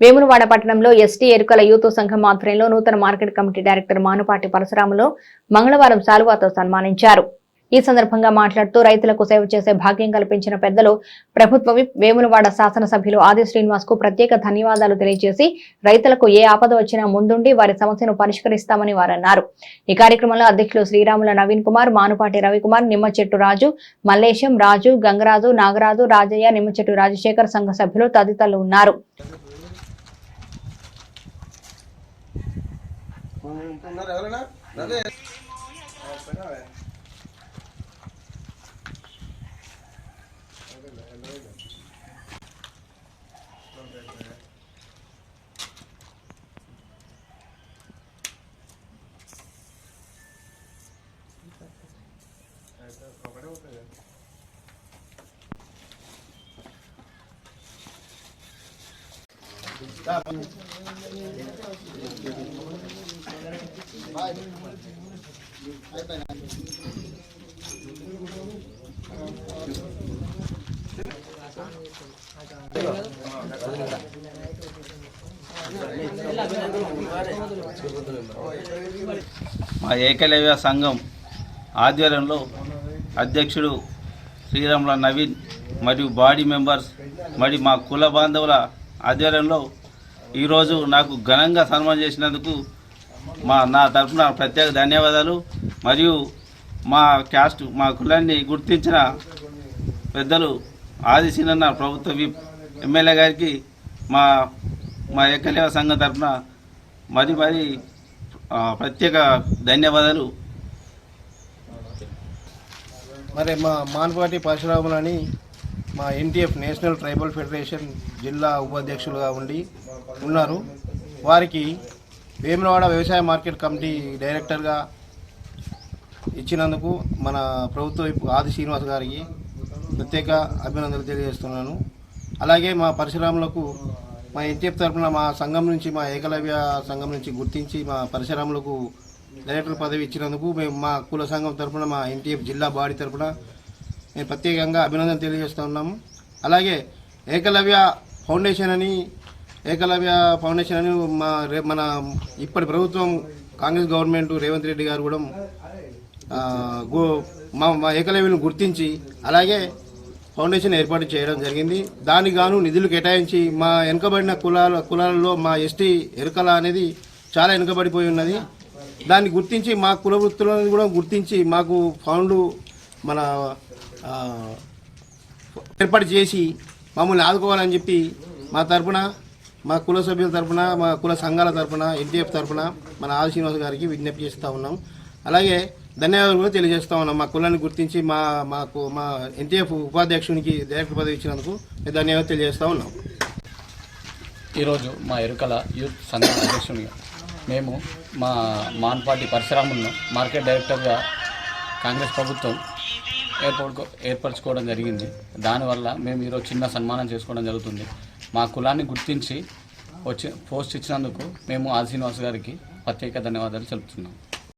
వేములవాడ పట్టణంలో ఎస్టీ ఎరుకల యూత్ సంఘం ఆధ్వర్యంలో నూతన market committee director Manupati Parasuramulu మంగళవారం శాలువాతో సన్మానించారు. ఈ సందర్భంగా మాట్లాడుతూ రైతులకు సేవ చేసే భాగ్యం కల్పించిన పెద్దలు ప్రభుత్వ విప్ వేములవాడ శాసనసభ్యులు ఆది శ్రీనివాస్కు ప్రత్యేక ధన్యవాదాలు తెలియజేసి రైతులకు ఏ ఆపద వచ్చినా ముందుండి వారి సమస్యను పరిష్కరిస్తామని వారన్నారు. ఈ కార్యక్రమంలో అధ్యక్షులు శ్రీరాముల నవీన్ కుమార్ మానుపాటి రవికుమార్ నిమ్మచెట్టు రాజు మల్లేశం రాజు గంగరాజు నాగరాజు రాజయ్య నిమ్మచెట్టు రాజశేఖర్ సంఘ సభ్యులు తదితరులు ఉన్నారు. ఉన్నారు ఎవరైనా? అదే. మా ఏకలవ్య సంఘం ఆధ్వర్యంలో అధ్యక్షుడు శ్రీరాముల నవీన్ మరియు బాడీ మెంబర్స్ మరియు మా కుల బాంధవుల ఆధ్వర్యంలో ఈరోజు నాకు ఘనంగా సన్మానం చేసినందుకు మా నా తరఫున ప్రత్యేక ధన్యవాదాలు. మరియు మా క్యాస్ట్ మా కులాన్ని గుర్తించిన పెద్దలు ఆది సీనన్న ప్రభుత్వ విప్ ఎమ్మెల్యే గారికి మా మా ఏకలేవ సంఘం తరఫున మరి మరి ప్రత్యేక ధన్యవాదాలు. మరి మా మాన్పాటి పరశురాములని మా ఎన్టీఎఫ్ నేషనల్ ట్రైబల్ ఫెడరేషన్ జిల్లా ఉపాధ్యక్షులుగా ఉండి ఉన్నారు. వారికి వేములవాడ వ్యవసాయ మార్కెట్ కమిటీ డైరెక్టర్గా ఇచ్చినందుకు మన ప్రభుత్వ వైపు ఆది శ్రీనివాస్ గారికి ప్రత్యేక అభినందనలు తెలియజేస్తున్నాను. అలాగే మా పరిశ్రమలకు మా ఎన్టీఎఫ్ తరఫున మా సంఘం నుంచి మా ఏకలవ్య సంఘం నుంచి గుర్తించి మా పరిశ్రమలకు డైరెక్టర్ పదవి ఇచ్చినందుకు మేము మా కుల సంఘం తరఫున మా ఎన్టీఎఫ్ జిల్లా బాడీ తరఫున ప్రత్యేకంగా అభినందన తెలియజేస్తూ ఉన్నాము. అలాగే ఏకలవ్య ఫౌండేషన్ అని ఏకలవ్య ఫౌండేషన్ అని మా రే మన ఇప్పటి ప్రభుత్వం కాంగ్రెస్ గవర్నమెంట్ రేవంత్ రెడ్డి గారు కూడా మా మా ఏకలవ్యను గుర్తించి అలాగే ఫౌండేషన్ ఏర్పాటు చేయడం జరిగింది. దానికి గాను నిధులు కేటాయించి మా వెనుకబడిన కులాల కులాలలో మా ఎస్టీ ఎరుకల అనేది చాలా వెనుకబడిపోయి ఉన్నది. దాన్ని గుర్తించి మా కుల వృత్తులను కూడా గుర్తించి మాకు ఫౌండ్ మన ఏర్పాటు చేసి మమ్మల్ని ఆదుకోవాలని చెప్పి మా తరపున మా కుల సభ్యుల తరపున మా కుల సంఘాల తరపున ఎన్టీఎఫ్ తరపున మన ఆది శ్రీనివాస్ గారికి విజ్ఞప్తి చేస్తూ ఉన్నాం. అలాగే ధన్యవాదాలు కూడా తెలియజేస్తూ ఉన్నాం. మా కులాన్ని గుర్తించి మా మాకు మా ఎన్టీఎఫ్ ఉపాధ్యక్షునికి డైరెక్టర్ పదవి ఇచ్చినందుకు మేము ధన్యవాదాలు తెలియజేస్తూ ఉన్నాం. ఈరోజు మా ఎరుకల యూత్ సంఘం అధ్యక్షునిగా మేము మా మాన్పాటి పరశురాములను మార్కెట్ డైరెక్టర్గా కాంగ్రెస్ ప్రభుత్వం ఏర్పడుకో ఏర్పరచుకోవడం జరిగింది. దానివల్ల మేము ఈరోజు చిన్న సన్మానం చేసుకోవడం జరుగుతుంది. మా కులాన్ని గుర్తించి వచ్చి పోస్ట్ ఇచ్చినందుకు మేము ఆ శ్రీనివాస్ గారికి ప్రత్యేక ధన్యవాదాలు తెలుపుతున్నాం